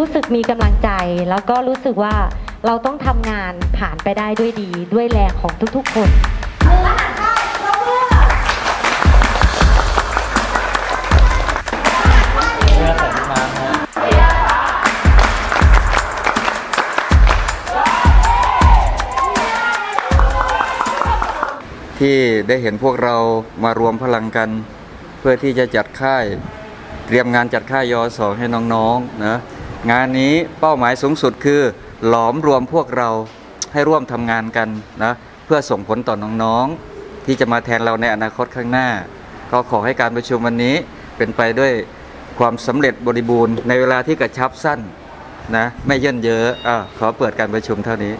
รู้สึกมีกำลังใจ แล้วก็รู้สึกว่าเราต้องทำงานผ่านไปได้ด้วยดีด้วยแรงของทุกๆ คนที่ได้เห็นพวกเรามารวมพลังกัน เพื่อที่จะจัดค่าย เตรียมงานจัดค่ายยอสองให้น้องๆนะ งานนี้เป้าหมายสูงสุดคือ หลอมรวมพวกเราให้ร่วมทำงานกันนะเพื่อส่งผลต่อน้องๆ ที่จะมาแทนเราในอนาคตข้างหน้า ก็ขอให้การประชุมวันนี้เป็นไปด้วยความสำเร็จบริบูรณ์ในเวลาที่กระชับสั้นนะไม่เยินเยอะอะขอเปิดการประชุมเท่านี้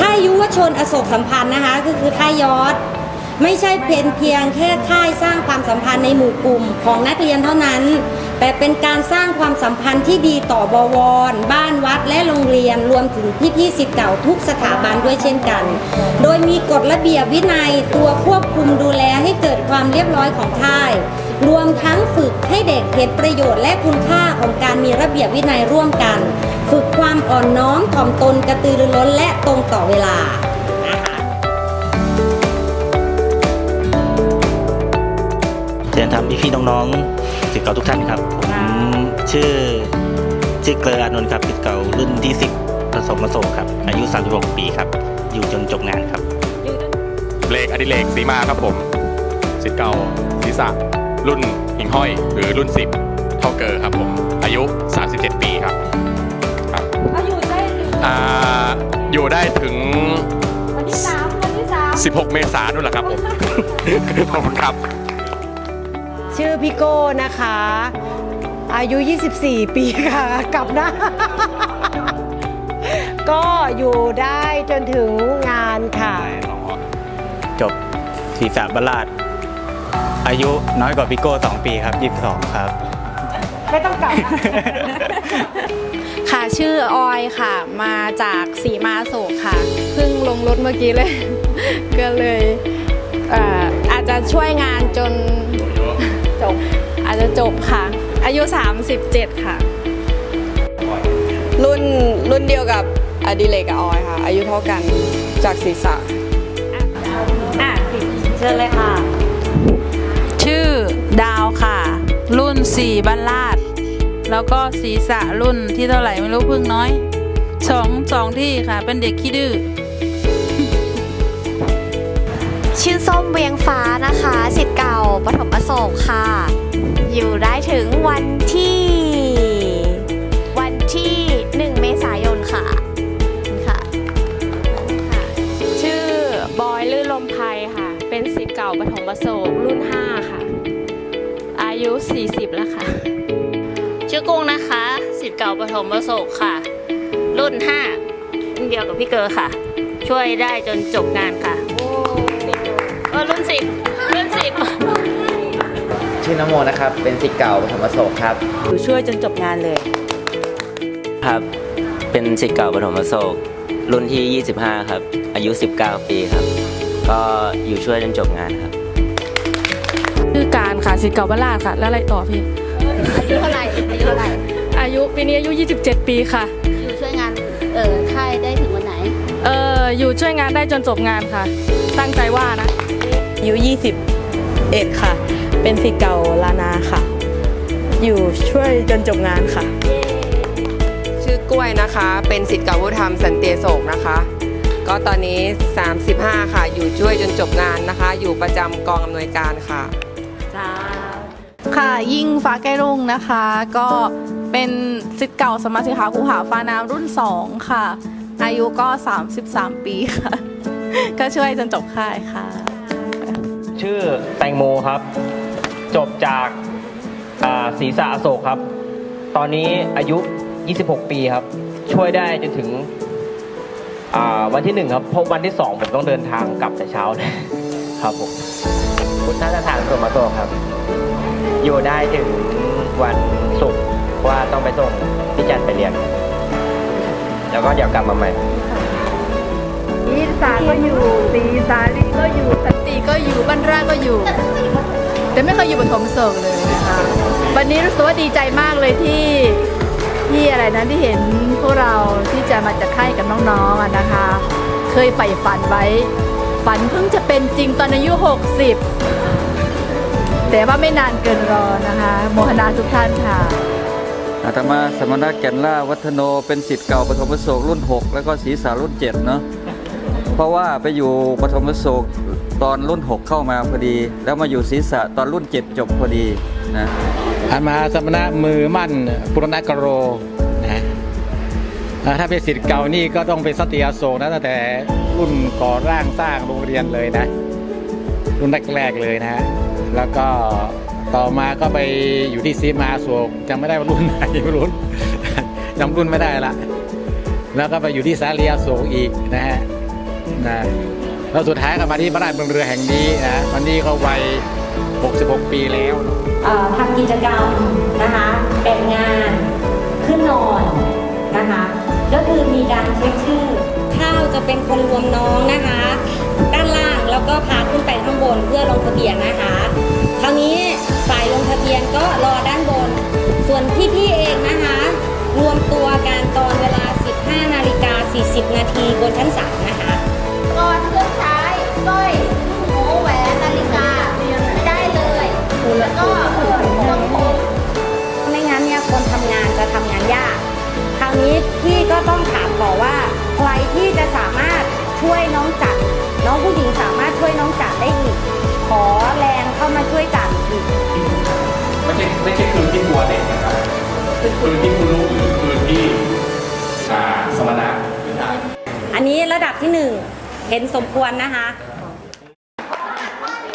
ค่ายยุวชนอโศกสัมพันธ์นะคะก็คือค่ายยอด ไม่ใช่เป็นเพียงแค่ค่ายสร้างความสัมพันธ์ในหมู่กลุ่มของนักเรียนเท่านั้น แต่เป็นการสร้างความสัมพันธ์ที่ดีต่อบวร บ้านวัดและโรงเรียนรวมถึงพี่ๆสิทธิ์เก่าทุกสถาบันด้วยเช่นกัน โดยมีกฎระเบียบวินัยตัวควบคุมดูแลให้เกิดความเรียบร้อยของค่าย รวมทั้งฝึกให้เด็กเห็นประโยชน์และคุณค่าของการมีระเบียบวินัยร่วมกัน ฝึกความอ่อนน้อมถ่อมตนกระตือรือร้นและตรงต่อเวลาเรียนทำพี่ๆน้องๆ สิทธิ์เก่าทุกท่านครับผมชื่อชื่อเกลออานนท์ครับสิทธิ์เก่ารุ่นที่ 10ผสมผสมครับอายุ 36 ปีครับ อยู่จนจบงานครับเลขอดิเลกสีมาครับผมสิทธิ์เก่าศีรษะรุ่นหิ่งห้อย หรือรุ่น 10 เท่าเกอครับผม อายุ 37 ปีครับครับอายุได้อ่าอยู่ได้ถึง วันที่สามวันที่สาม16 เมษายนนู่นแหละครับผมขอบคุณครับ ชื่อพี่โก้นะคะ อายุ 24 ปีค่ะ กลับนะ ก็อยู่ได้จนถึงงานค่ะ จบศีรษะบรรลาดอายุน้อยกว่าพี่โก้2ปีครับ 22 ครับ ไม่ต้องกลับนะ ค่ะชื่อออยค่ะ มาจากสีมาโศกค่ะ เพิ่งลงรถเมื่อกี้เลย ก็เลยเอ่ออาจจะช่วยงานจนจบอา จจะจบค่ะ อายุ 37 ค่ะ รุ่นรุ่นเดียวกับอดิเลกกับออยค่ะ อายุเท่ากันจากศีรษะอะเชิญเลยค่ะ ชื่อดาวค่ะ รุ่น 4บ้านลาด แล้วก็ศีรษะรุ่นที่เท่าไหร่ไม่รู้เพิ่งน้อยสองสองที่ค่ะ เป็นเด็กขี้ดื้อ ชื่อส้มเวียงฟ้านะคะสิทธิ์เก่าปฐมอโศกค่ะ อยู่ได้ถึงวันที่ วันที่ 1 เมษายนค่ะค่ะค่ะชื่อบอยลื่นลมไพรค่ะ เป็นสิทธิ์เก่าปฐมประโศกรุ่น 5 ค่ะ อายุ 40 แล้วค่ะ ชื่อกุ้งนะคะสิทธิ์เก่าปฐมประสบค่ะ รุ่น5รุ่นเดียวกับพี่เกอค่ะ ช่วยได้จนจบงานค่ะเออรุ่น10รุ่น10ชื่อนโมนะครับ เป็นศิษย์เก่าปฐมโศกครับ อยู่ช่วยจนจบงานเลย ครับ เป็นสิทธิ์เก่าปฐมโศกรุ่นที่ 25 ครับ อายุ 19 ปีครับ ก็อยู่ช่วยจนจบงานครับ ชื่อการค่ะสิทธิ์เก่าบ้านลาดค่ะ แล้วอะไรต่อพี่ อายุเท่าไหร่อายุเท่าไหร่อายุปีนี้อายุ 27 ปีค่ะ อยู่ช่วยงานเออค่ายได้ถึงวันไหน เอ่ออยู่ช่วยงานได้จนจบงานค่ะ ตั้งใจว่านะ อายุ 21 ค่ะ เป็นศิษย์เก่าลานาค่ะ อยู่ช่วยจนจบงานค่ะ ชื่อกล้วยนะคะ เป็นศิษย์เก่าวุฒธรรมสันเตียโศกนะคะ ก็ตอนนี้ 35 ค่ะ อยู่ช่วยจนจบงานนะคะ อยู่ประจำกองอำนวยการค่ะค่ะยิ่งฟ้าใกล้รุ่งนะคะ ก็เป็นสิทธิ์เก่าสมาชิกขาคูหาฟ้าน้ำรุ่น 2 ค่ะ อายุก็ 33 ปีค่ะ ก็ช่วยจนจบค่ายค่ะ ชื่อแตงโมครับ จบจากอ่าศรีษะอโศกครับ ตอนนี้อายุ 26 ปีครับ ช่วยได้จนถึงอ่าวันที่หนึ่งครับเพราะวันที่สองผมต้องเดินทางกลับแต่เช้าเลยครับผมพุทธสถานสมโศกครับ อยู่ได้ถึงวันศุกร์เพราะว่าต้องไปส่งพี่จันไปเรียน แล้วก็เดี๋ยวกลับมาใหม่อีสานก็อยู่สีสาลีก็อยู่สันติก็ อยู่ แต่ไม่เคยอยู่ปฐมโศกเลยนะคะวันนี้รู้สึกว่าดีใจมากเลยที่ที่อะไรนะที่เห็นพวกเราที่จะมาจัดค่ายกับน้องๆนะคะ เคยใฝ่ฝันไว้ ฝันเพิ่งจะเป็นจริงตอนอายุ 60 แต่ว่าไม่นานเกินรอนะคะ โมทนาทุกท่านค่ะอาตมาสมณะแก่นล่าวัฒโนเป็นสิทธิ์เก่าปฐมโศกรุ่น 6 แล้วก็ศีรษารุ่น 7 เนาะเพราะว่าไปอยู่ปฐมโศก ตอนรุ่น 6 เข้ามาพอดี แล้วมาอยู่ศีรษะตอนรุ่น 7 จบพอดีนะอามาสมณะมือมั่นปุรณกโรนะถ้าเป็นสิทธิ์เก่านี่ก็ต้องเป็นสตรีอโศกนะตั้งแต่รุ่นก่อร่างสร้างโรงเรียนเลยนะ รุ่นแรกๆเลยนะแล้วก็ต่อมาก็ไปอยู่ที่ซีมาโศกจำไม่ได้ว่ารุ่นไหนไม่รู้จำรุ่นไม่ได้ละแล้วก็ไปอยู่ที่สาลีอโศกอีกนะฮะนะ แล้วสุดท้ายก็มาที่พระราชเมืองเรือแห่งนี้นะวันนี้ก็วัย 66 ปีแล้วเอ่อทำกิจกรรมนะคะแต่งงานขึ้นนอนนะคะก็คือมีการเช็คชื่อข้าวจะเป็นคนรวมน้องนะคะ ด้านล่างแล้วก็พาขึ้นไปข้างบนเพื่อลงทะเบียนนะคะ คราวนี้ฝ่ายลงทะเบียนก็รอด้านบน ส่วนพี่ๆเองนะคะ รวมตัวกันตอนเวลา 15 นาฬิกา 40 นาทีบนชั้น3นะคะ ก่อนเครื่องใช้สร้อยหูแหวนนาฬิกาได้เลยแล้วก็เครื่องพวงผมไม่งั้นเนี่ยคนทำงานจะทำงานยาก คราวนี้พี่ก็ต้องถามต่อว่า ใครที่จะสามารถช่วยน้องจัดน้องผู้หญิงสามารถช่วยน้องจัดได้อีก ขอแรงเข้ามาช่วยจัดอีก ไม่ใช่ไม่ใช่คืนที่ตัวเด็กนะครับคืนที่คุณลูกหรือคืนที่อ่าสมณะ อันนี้ระดับที่หนึ่ง เห็นสมควรนะคะ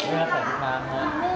เมื่อสันทามะ